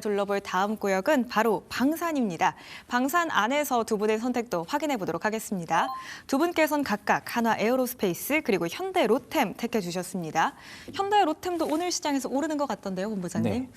저희가 둘러볼 다음 구역은 바로 방산입니다. 방산 안에서 두 분의 선택도 확인해 보도록 하겠습니다. 두 분께서는 각각 한화 에어로스페이스 그리고 현대 로템 택해 주셨습니다. 현대 로템도 오늘 시장에서 오르는 것 같던데요, 본부장님. 네.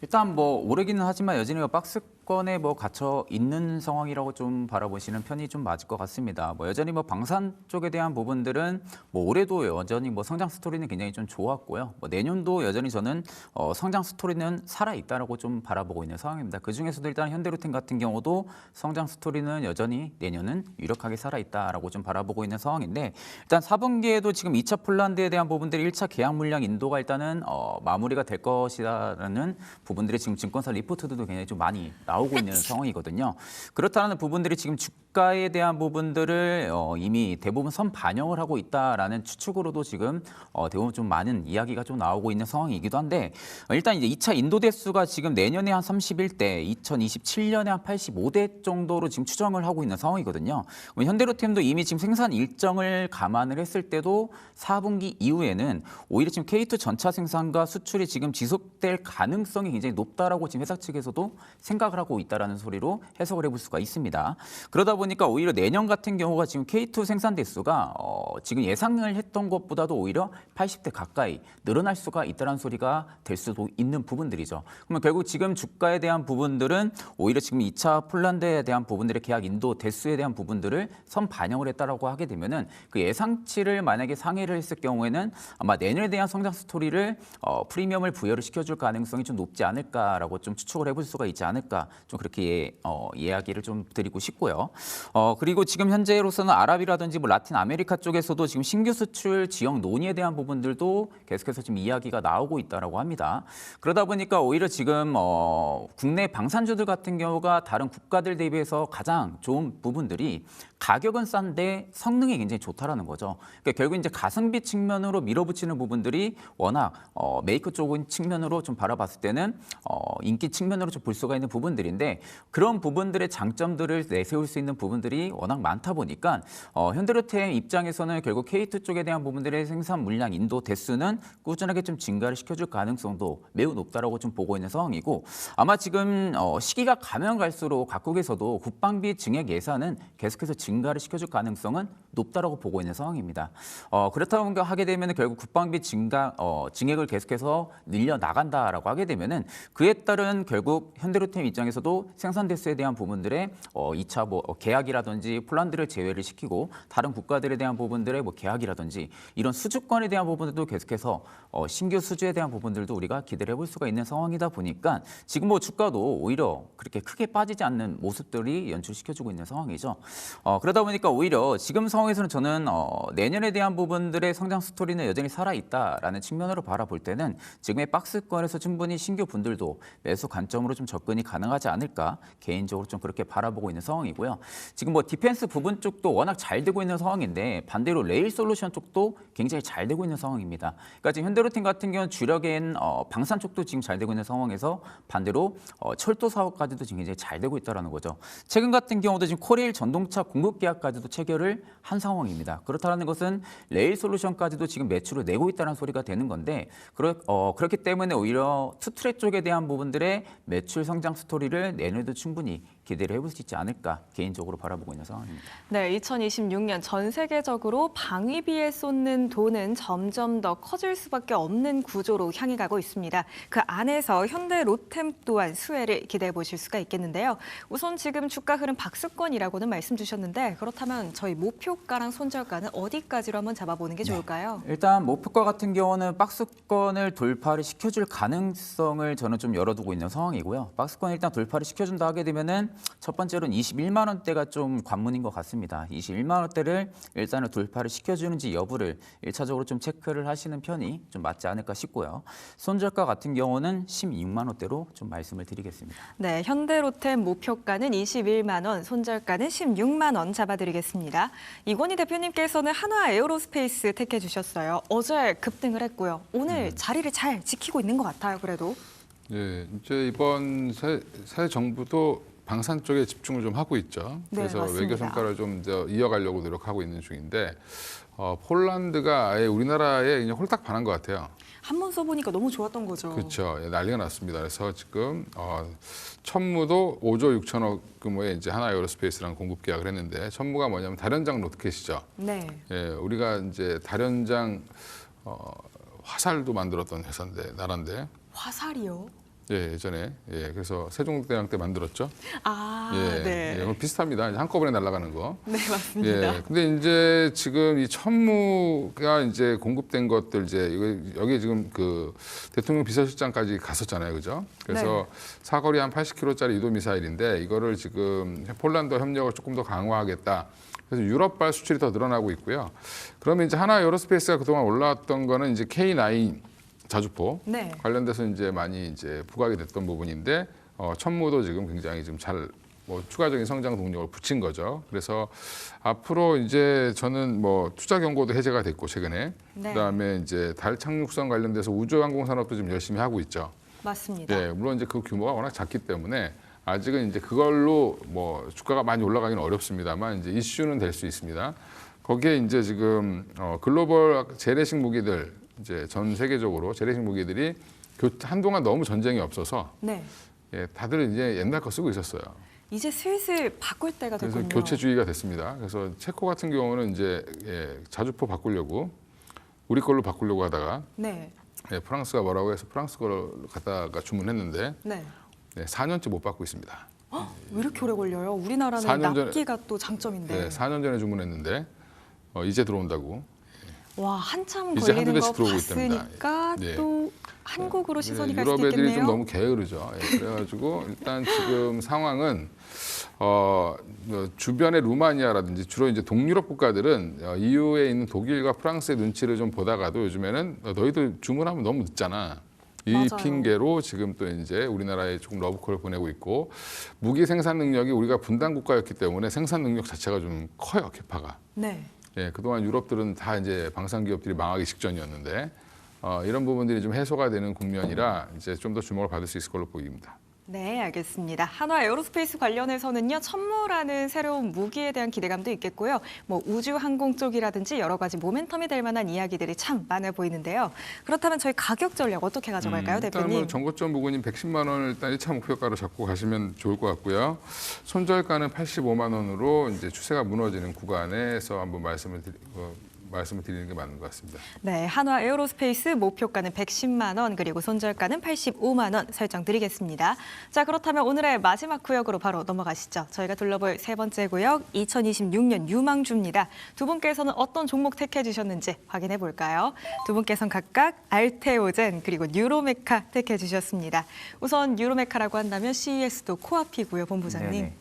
일단 뭐 오르기는 하지만 여전히 뭐 박스 권에 뭐 갇혀 있는 상황이라고 좀 바라보시는 편이 좀 맞을 것 같습니다. 뭐 여전히 뭐 방산 쪽에 대한 부분들은 뭐 올해도 여전히 뭐 성장 스토리는 굉장히 좀 좋았고요. 뭐 내년도 여전히 저는 어 성장 스토리는 살아 있다라고 좀 바라보고 있는 상황입니다. 그 중에서도 일단 현대로템 같은 경우도 성장 스토리는 여전히 내년은 유력하게 살아 있다라고 좀 바라보고 있는 상황인데 일단 4분기에도 지금 2차 폴란드에 대한 부분들이 1차 계약 물량 인도가 일단은 어 마무리가 될 것이라는 부분들이 지금 증권사 리포트들도 굉장히 좀 많이 나 오고 있는 상황이거든요. 그렇다는 부분들이 지금 주가에 대한 부분들을 어 이미 대부분 선 반영을 하고 있다라는 추측으로도 지금 어 대부분 좀 많은 이야기가 좀 나오고 있는 상황이기도 한데 어 일단 이제 2차 인도 대수가 지금 내년에 한 31대, 2027년에 한 85대 정도로 지금 추정을 하고 있는 상황이거든요. 현대로템도 이미 지금 생산 일정을 감안을 했을 때도 4분기 이후에는 오히려 지금 K2 전차 생산과 수출이 지금 지속될 가능성이 굉장히 높다라고 지금 회사 측에서도 생각을 하고 있다라는 소리로 해석을 해볼 수가 있습니다. 그러다 보니까 오히려 내년 같은 경우가 지금 K2 생산 대수가 어, 지금 예상을 했던 것보다도 오히려 80대 가까이 늘어날 수가 있다는 소리가 될 수도 있는 부분들이죠. 그러면 결국 지금 주가에 대한 부분들은 오히려 지금 2차 폴란드에 대한 부분들의 계약 인도 대수에 대한 부분들을 선 반영을 했다라고 하게 되면은 그 예상치를 만약에 상회를 했을 경우에는 아마 내년에 대한 성장 스토리를 어, 프리미엄을 부여를 시켜줄 가능성이 좀 높지 않을까라고 좀 추측을 해볼 수가 있지 않을까 좀 그렇게 예, 어, 이야기를 좀 드리고 싶고요. 어, 그리고 지금 현재로서는 아랍이라든지 뭐 라틴 아메리카 쪽에서도 지금 신규 수출 지역 논의에 대한 부분들도 계속해서 지금 이야기가 나오고 있다라고 합니다. 그러다 보니까 오히려 지금 어, 국내 방산주들 같은 경우가 다른 국가들 대비해서 가장 좋은 부분들이 가격은 싼데 성능이 굉장히 좋다라는 거죠. 그러니까 결국 이제 가성비 측면으로 밀어붙이는 부분들이 워낙 어, 메이커 쪽은 측면으로 좀 바라봤을 때는 어, 인기 측면으로 좀 볼 수가 있는 부분들 인데 그런 부분들의 장점들을 내세울 수 있는 부분들이 워낙 많다 보니까 어, 현대로템 입장에서는 결국 K2 쪽에 대한 부분들의 생산 물량 인도 대수는 꾸준하게 좀 증가를 시켜줄 가능성도 매우 높다라고 좀 보고 있는 상황이고 아마 지금 어, 시기가 가면 갈수록 각국에서도 국방비 증액 예산은 계속해서 증가를 시켜줄 가능성은 높다라고 보고 있는 상황입니다. 어, 그렇다고 하게 되면 결국 국방비 증가 어, 증액을 계속해서 늘려 나간다라고 하게 되면은 그에 따른 결국 현대로템 입장에서 도 생산 대수에 대한 부분들의 어, 2차 뭐 어, 계약이라든지 폴란드를 제외를 시키고 다른 국가들에 대한 부분들의 뭐 계약이라든지 이런 수주권에 대한 부분들도 계속해서 어, 신규 수주에 대한 부분들도 우리가 기대를 해볼 수가 있는 상황이다 보니까 지금 뭐 주가도 오히려 그렇게 크게 빠지지 않는 모습들이 연출시켜주고 있는 상황이죠. 어, 그러다 보니까 오히려 지금 상황에서는 저는 어, 내년에 대한 부분들의 성장 스토리는 여전히 살아 있다라는 측면으로 바라볼 때는 지금의 박스권에서 충분히 신규 분들도 매수 관점으로 좀 접근이 가능하 지 않을까 개인적으로 좀 그렇게 바라보고 있는 상황이고요. 지금 뭐 디펜스 부분 쪽도 워낙 잘 되고 있는 상황인데 반대로 레일 솔루션 쪽도 굉장히 잘 되고 있는 상황입니다. 그러니까 지금 현대로템 같은 경우는 주력인 어, 방산 쪽도 지금 잘 되고 있는 상황에서 반대로 어, 철도 사업까지도 지금 굉장히 잘 되고 있다라는 거죠. 최근 같은 경우도 지금 코레일 전동차 공급 계약까지도 체결을 한 상황입니다. 그렇다는 것은 레일 솔루션까지도 지금 매출을 내고 있다는 소리가 되는 건데 그렇, 어, 그렇기 때문에 오히려 투트랙 쪽에 대한 부분들의 매출 성장 스토리 를 내년에도 충분히 기대를 해볼 수 있지 않을까 개인적으로 바라보고 있는 상황입니다. 네, 2026년 전 세계적으로 방위비에 쏟는 돈은 점점 더 커질 수밖에 없는 구조로 향해 가고 있습니다. 그 안에서 현대 로템 또한 수혜를 기대해 보실 수가 있겠는데요. 우선 지금 주가 흐름 박스권이라고는 말씀 주셨는데 그렇다면 저희 목표가랑 손절가는 어디까지로 한번 잡아보는 게 좋을까요? 일단 목표가 같은 경우는 박스권을 돌파를 시켜줄 가능성을 저는 좀 열어두고 있는 상황이고요. 박스권 일단 돌파를 시켜준다 하게 되면은 첫 번째로는 21만 원대가 좀 관문인 것 같습니다. 21만 원대를 일단은 돌파를 시켜주는지 여부를 일차적으로좀 체크를 하시는 편이 좀 맞지 않을까 싶고요. 손절가 같은 경우는 16만 원대로 좀 말씀을 드리겠습니다. 네, 현대로템 목표가는 21만 원, 손절가는 16만 원 잡아드리겠습니다. 이건희 대표님께서는 한화 에어로스페이스 택해 주셨어요. 어제 급등을 했고요. 오늘 자리를 잘 지키고 있는 것 같아요. 그래도 네, 이제 이번 새, 새 정부도 방산 쪽에 집중을 좀 하고 있죠. 네, 그래서 맞습니다. 외교 성과를 좀더 이어가려고 노력하고 있는 중인데 어, 폴란드가 아예 우리나라에 그냥 홀딱 반한 것 같아요. 한 번 써보니까 너무 좋았던 거죠. 그렇죠. 예, 난리가 났습니다. 그래서 지금 어, 천무도 5조 6천억 규모의 이제 하나 에어로스페이스랑 공급 계약을 했는데 천무가 뭐냐면 다련장 로켓이죠. 네. 예, 우리가 이제 다련장 어, 화살도 만들었던 회사인데 나라인데 화살이요? 예, 예전에 예, 그래서 세종대왕 때 만들었죠. 아, 예, 네. 예, 비슷합니다. 한꺼번에 날아가는 거. 네, 맞습니다. 예. 근데 이제 지금 이 천무가 이제 공급된 것들 이제 이거 여기 지금 그 대통령 비서실장까지 갔었잖아요, 그죠? 그래서 네. 사거리 한 80km짜리 유도 미사일인데 이거를 지금 폴란드와 협력을 조금 더 강화하겠다. 그래서 유럽발 수출이 더 늘어나고 있고요. 그러면 이제 하나 에어로스페이스가 그동안 올라왔던 거는 이제 K9 자주포 네. 관련돼서 이제 많이 이제 부각이 됐던 부분인데 어, 천무도 지금 굉장히 좀잘 뭐 추가적인 성장 동력을 붙인 거죠. 그래서 앞으로 이제 저는 뭐 투자 경고도 해제가 됐고 최근에 네. 그다음에 이제 달 착륙선 관련돼서 우주 항공 산업도 좀 열심히 하고 있죠. 맞습니다. 예, 물론 이제 그 규모가 워낙 작기 때문에 아직은 이제 그걸로 뭐 주가가 많이 올라가기는 어렵습니다만 이제 이슈는 될 수 있습니다. 거기에 이제 지금 어, 글로벌 재래식 무기들 이제 전 세계적으로 재래식 무기들이 교- 한동안 너무 전쟁이 없어서 네. 예, 다들 이제 옛날 거 쓰고 있었어요. 이제 슬슬 바꿀 때가 그래서 됐군요. 교체주의가 됐습니다. 그래서 체코 같은 경우는 이제 예, 자주포 바꾸려고 우리 걸로 바꾸려고 하다가 네. 예, 프랑스가 뭐라고 해서 프랑스 걸 갖다가 주문했는데 네. 네, 4년째 못 받고 있습니다. 왜 이렇게 오래 걸려요? 우리나라는 4년 전에- 납기가 또 장점인데. 네, 4년 전에 주문했는데 어, 이제 들어온다고. 와 한참 이제 걸리는 한두 거 대씩 들어오고 있답니다. 봤으니까 네. 또 한국으로 시선이 네, 갈 수도 유럽 애들이 있겠네요. 좀 너무 게으르죠. 예, 그래가지고 일단 지금 상황은 어, 뭐 주변의 루마니아라든지 주로 이제 동유럽 국가들은 어, EU에 있는 독일과 프랑스의 눈치를 좀 보다가도 요즘에는 어, 너희들 주문하면 너무 늦잖아. 이 맞아요. 핑계로 지금 또 이제 우리나라에 조금 러브콜을 보내고 있고 무기 생산 능력이 우리가 분단 국가였기 때문에 생산 능력 자체가 좀 커요 캐파가. 네. 예, 그동안 유럽들은 다 이제 방산 기업들이 망하기 직전이었는데 어, 이런 부분들이 좀 해소가 되는 국면이라 이제 좀 더 주목을 받을 수 있을 걸로 보입니다. 네, 알겠습니다. 한화 에어로스페이스 관련해서는요, 천무라는 새로운 무기에 대한 기대감도 있겠고요. 뭐 우주 항공 쪽이라든지 여러 가지 모멘텀이 될 만한 이야기들이 참 많아 보이는데요. 그렇다면 저희 가격 전략 어떻게 가져갈까요, 일단 대표님? 뭐 정고점 부근인 110만 원을 일단 1차 목표가로 잡고 가시면 좋을 것 같고요. 손절가는 85만 원으로 이제 추세가 무너지는 구간에서 한번 말씀을 드리, 어, 말씀을 드리는 게 맞는 것 같습니다. 네, 한화 에어로스페이스 목표가는 110만 원 그리고 손절가는 85만 원 설정드리겠습니다. 자, 그렇다면 오늘의 마지막 구역으로 바로 넘어가시죠. 저희가 둘러볼 세 번째 구역 2026년 유망주입니다. 두 분께서는 어떤 종목 택해 주셨는지 확인해 볼까요? 두 분께서는 각각 알테오젠 그리고 뉴로메카 택해 주셨습니다. 우선 뉴로메카라고 한다면 CES도 코앞이고요, 본부장님. 네네.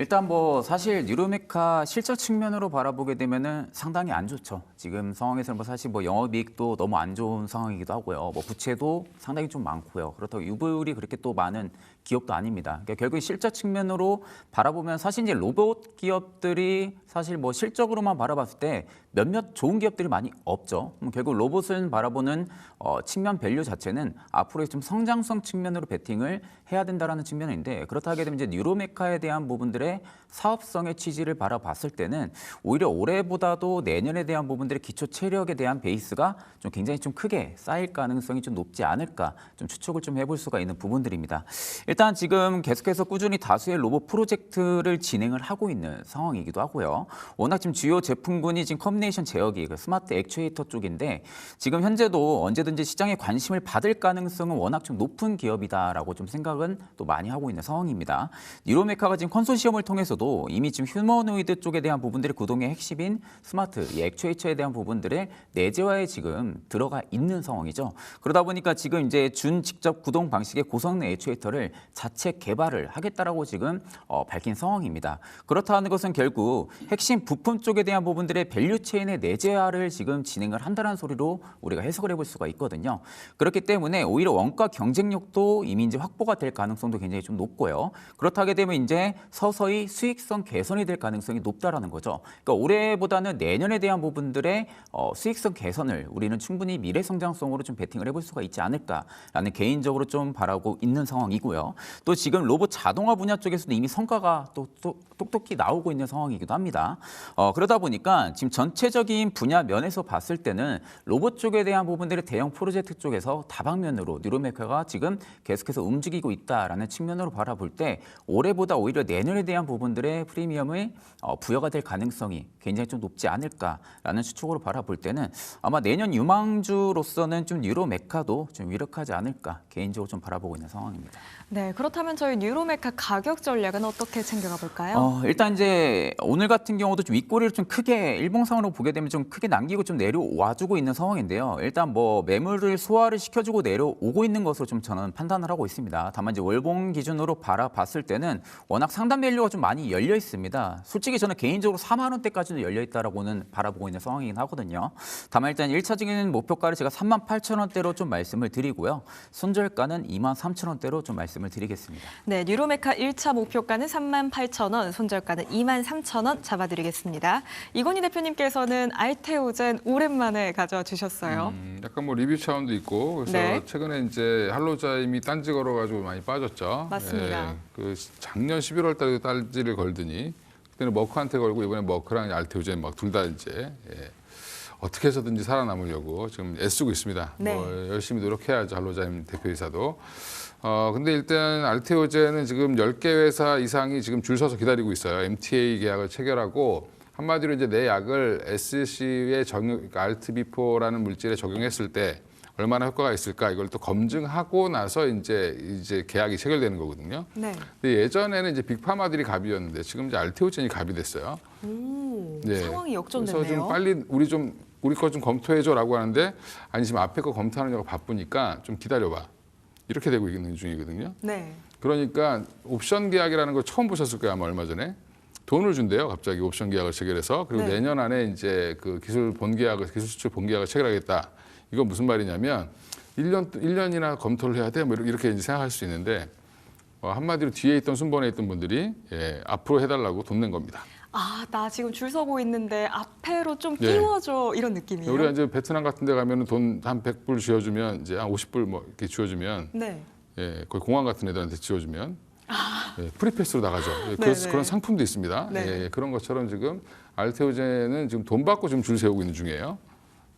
일단 뭐 사실 뉴로메카 실적 측면으로 바라보게 되면은 상당히 안 좋죠. 지금 상황에서는 뭐 사실 뭐 영업이익도 너무 안 좋은 상황이기도 하고요. 뭐 부채도 상당히 좀 많고요. 그렇다고 유불이 그렇게 또 많은 기업도 아닙니다. 그러니까 결국 실적 측면으로 바라보면 사실 이제 로봇 기업들이 사실 뭐 실적으로만 바라봤을 때 몇몇 좋은 기업들이 많이 없죠. 음, 결국 로봇을 바라보는 어, 측면 밸류 자체는 앞으로의 좀 성장성 측면으로 베팅을 해야 된다라는 측면인데 그렇다 하게 되면 이제 뉴로메카에 대한 부분들의 사업성의 취지를 바라봤을 때는 오히려 올해보다도 내년에 대한 부분들의 기초 체력에 대한 베이스가 좀 굉장히 좀 크게 쌓일 가능성이 좀 높지 않을까 좀 추측을 좀 해볼 수가 있는 부분들입니다. 일단 지금 계속해서 꾸준히 다수의 로봇 프로젝트를 진행을 하고 있는 상황이기도 하고요. 워낙 지금 주요 제품군이 지금 커뮤니케이션 제어기, 그 스마트 액추에이터 쪽인데 지금 현재도 언제든지 시장에 관심을 받을 가능성은 워낙 좀 높은 기업이다라고 좀 생각은 또 많이 하고 있는 상황입니다. 뉴로메카가 지금 컨소시엄을 통해서도 이미 지금 휴머노이드 쪽에 대한 부분들이 구동의 핵심인 스마트 이 액추에이터에 대한 부분들을 내재화에 지금 들어가 있는 상황이죠. 그러다 보니까 지금 이제 준 직접 구동 방식의 고성능 액추에이터를 자체 개발을 하겠다라고 지금 어, 밝힌 상황입니다. 그렇다는 것은 결국 핵심 부품 쪽에 대한 부분들의 밸류 체인의 내재화를 지금 진행을 한다는 소리로 우리가 해석을 해볼 수가 있거든요. 그렇기 때문에 오히려 원가 경쟁력도 이미 이제 확보가 될 가능성도 굉장히 좀 높고요. 그렇다게 되면 이제 서서히 수익성 개선이 될 가능성이 높다라는 거죠. 그러니까 올해보다는 내년에 대한 부분들의 어, 수익성 개선을 우리는 충분히 미래 성장성으로 좀 베팅을 해볼 수가 있지 않을까라는 개인적으로 좀 바라고 있는 상황이고요. 또 지금 로봇 자동화 분야 쪽에서도 이미 성과가 또, 또 똑똑히 나오고 있는 상황이기도 합니다. 어, 그러다 보니까 지금 전체 적인 분야 면에서 봤을 때는 로봇 쪽에 대한 부분들의 대형 프로젝트 쪽에서 다방면으로 뉴로메카가 지금 계속해서 움직이고 있다라는 측면으로 바라볼 때 올해보다 오히려 내년에 대한 부분들의 프리미엄의 어, 부여가 될 가능성이 굉장히 좀 높지 않을까라는 추측으로 바라볼 때는 아마 내년 유망주로서는 좀 뉴로메카도 좀 유력하지 않을까 개인적으로 좀 바라보고 있는 상황입니다. 네, 그렇다면 저희 뉴로메카 가격 전략은 어떻게 챙겨가 볼까요? 어, 일단 이제 오늘 같은 경우도 좀 윗꼬리를 좀 크게 일봉상으로 보게 되면 좀 크게 남기고 좀 내려와주고 있는 상황인데요. 일단 뭐 매물을 소화를 시켜주고 내려오고 있는 것으로 좀 저는 판단을 하고 있습니다. 다만 이제 월봉 기준으로 바라봤을 때는 워낙 상단 밸류가 좀 많이 열려 있습니다. 솔직히 저는 개인적으로 4만 원대까지도 열려 있다라고는 바라보고 있는 상황이긴 하거든요. 다만 일단 일차적인 목표가를 제가 3만 8천 원대로 좀 말씀을 드리고요. 손절가는 2만 3천 원대로 좀 말씀을 드리겠습니다. 네, 뉴로메카 1차 목표가는 3만 8천 원, 손절가는 2만 3천 원 잡아드리겠습니다. 이건희 대표님께서 는 알테오젠 오랜만에 가져와 주셨어요. 음, 약간 뭐 리뷰 차원도 있고 그래서 네. 최근에 이제 할로자임이 딴지 걸어가지고 많이 빠졌죠. 맞습니다. 예, 그 작년 11월 달에 딴지를 걸더니 그때는 머크한테 걸고 이번에 머크랑 알테오젠 막 둘 다 이제 예, 어떻게 해서든지 살아남으려고 지금 애쓰고 있습니다. 네. 뭐 열심히 노력해야죠 할로자임 대표이사도. 어 근데 일단 알테오젠은 지금 10개 회사 이상이 지금 줄 서서 기다리고 있어요. MTA 계약을 체결하고 한마디로 이제 내 약을 SC의 적용, 그러니까 알트비포라는 물질에 적용했을 때 얼마나 효과가 있을까 이걸 또 검증하고 나서 이제 이제 계약이 체결되는 거거든요. 네. 근데 예전에는 이제 빅파마들이 갑이었는데 지금 이제 알테오젠이 갑이 됐어요. 오, 네. 상황이 그래서 좀 역전됐네요. 빨리 우리 좀 우리 거 좀 검토해줘라고 하는데 아니 지금 앞에 거 검토하느냐고 바쁘니까 좀 기다려봐 이렇게 되고 있는 중이거든요. 네. 그러니까 옵션 계약이라는 걸 처음 보셨을 거예요 아마 얼마 전에 돈을 준대요 갑자기 옵션 계약을 체결해서 그리고 네. 내년 안에 이제 그 기술 본 계약을 기술 수출 본 계약을 체결하겠다 이건 무슨 말이냐면 1년 1년이나 검토를 해야 돼 뭐 이렇게 이제 생각할 수 있는데 어, 한마디로 뒤에 있던 순번에 있던 분들이 예, 앞으로 해달라고 돈 낸 겁니다. 아, 나 지금 줄 서고 있는데 앞에로 좀 예. 끼워줘 이런 느낌이에요. 우리가 이제 베트남 같은 데 가면은 돈한 100불 쥐어주면 이제 한 50불 뭐 이렇게 쥐어주면 네. 예, 거의 공항 같은 애들한테 지어주면 예, 프리패스로 나가죠. 예, 그, 아. 네네. 그런 상품도 있습니다. 네. 예, 예, 그런 것처럼 지금 알테오젠은 지금 돈 받고 지금 줄 세우고 있는 중이에요.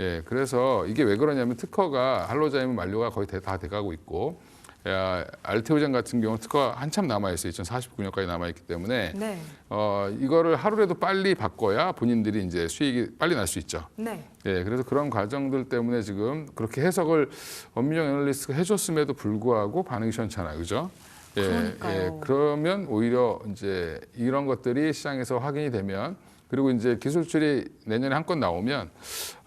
예, 그래서 이게 왜 그러냐면 특허가 할로자임 만료가 거의 대- 다 돼가고 있고 야, 알테오젠 같은 경우는 특허가 한참 남아 있어요. 2049년까지 남아 있기 때문에 네. 어, 이거를 하루라도 빨리 바꿔야 본인들이 이제 수익이 빨리 날 수 있죠. 네. 예, 그래서 그런 과정들 때문에 지금 그렇게 해석을 엄민영 애널리스트가 해줬음에도 불구하고 반응이 시원찮아요, 그죠? 예, 그러니까요. 그러면 오히려 이제 이런 것들이 시장에서 확인이 되면 그리고 이제 기술출이 내년에 한 건 나오면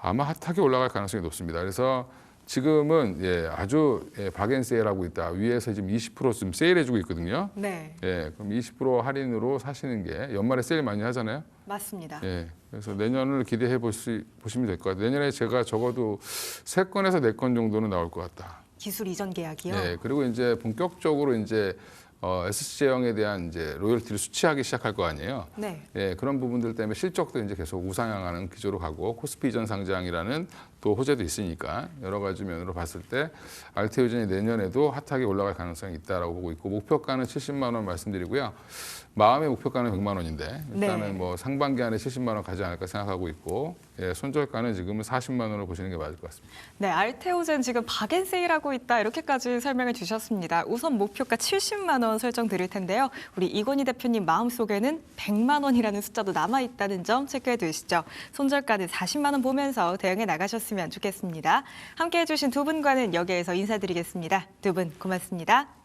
아마 핫하게 올라갈 가능성이 높습니다. 그래서 지금은 예, 아주 예, 박앤 세일하고 있다. 위에서 지금 20% 지금 세일해주고 있거든요. 네. 예, 그럼 20% 할인으로 사시는 게 연말에 세일 많이 하잖아요. 맞습니다. 예. 그래서 내년을 기대해 보시, 보시면 될 것 같아요. 내년에 제가 적어도 세 건에서 네 건 정도는 나올 것 같다. 기술 이전 계약이요. 예. 그리고 이제 본격적으로 이제 어, SC제형에 대한 이제 로열티를 수취하기 시작할 거 아니에요. 네. 예, 그런 부분들 때문에 실적도 이제 계속 우상향하는 기조로 가고 코스피 이전 상장이라는 또 호재도 있으니까 여러 가지 면으로 봤을 때 알테오젠이 내년에도 핫하게 올라갈 가능성이 있다라고 보고 있고 목표가는 70만 원 말씀드리고요. 마음의 목표가는 100만 원인데 일단은 네. 뭐 상반기 안에 70만 원 가지 않을까 생각하고 있고 예, 손절가는 지금은 40만 원으로 보시는 게 맞을 것 같습니다. 네, 알테오젠 지금 박앤 세일하고 있다 이렇게까지 설명을 주셨습니다. 우선 목표가 70만 원 설정 드릴 텐데요. 우리 이건희 대표님 마음속에는 100만 원이라는 숫자도 남아 있다는 점 체크해 두시죠. 손절가는 40만 원 보면서 대응해 나가셨으면 좋겠습니다. 함께해 주신 두 분과는 여기에서 인사드리겠습니다. 두 분 고맙습니다.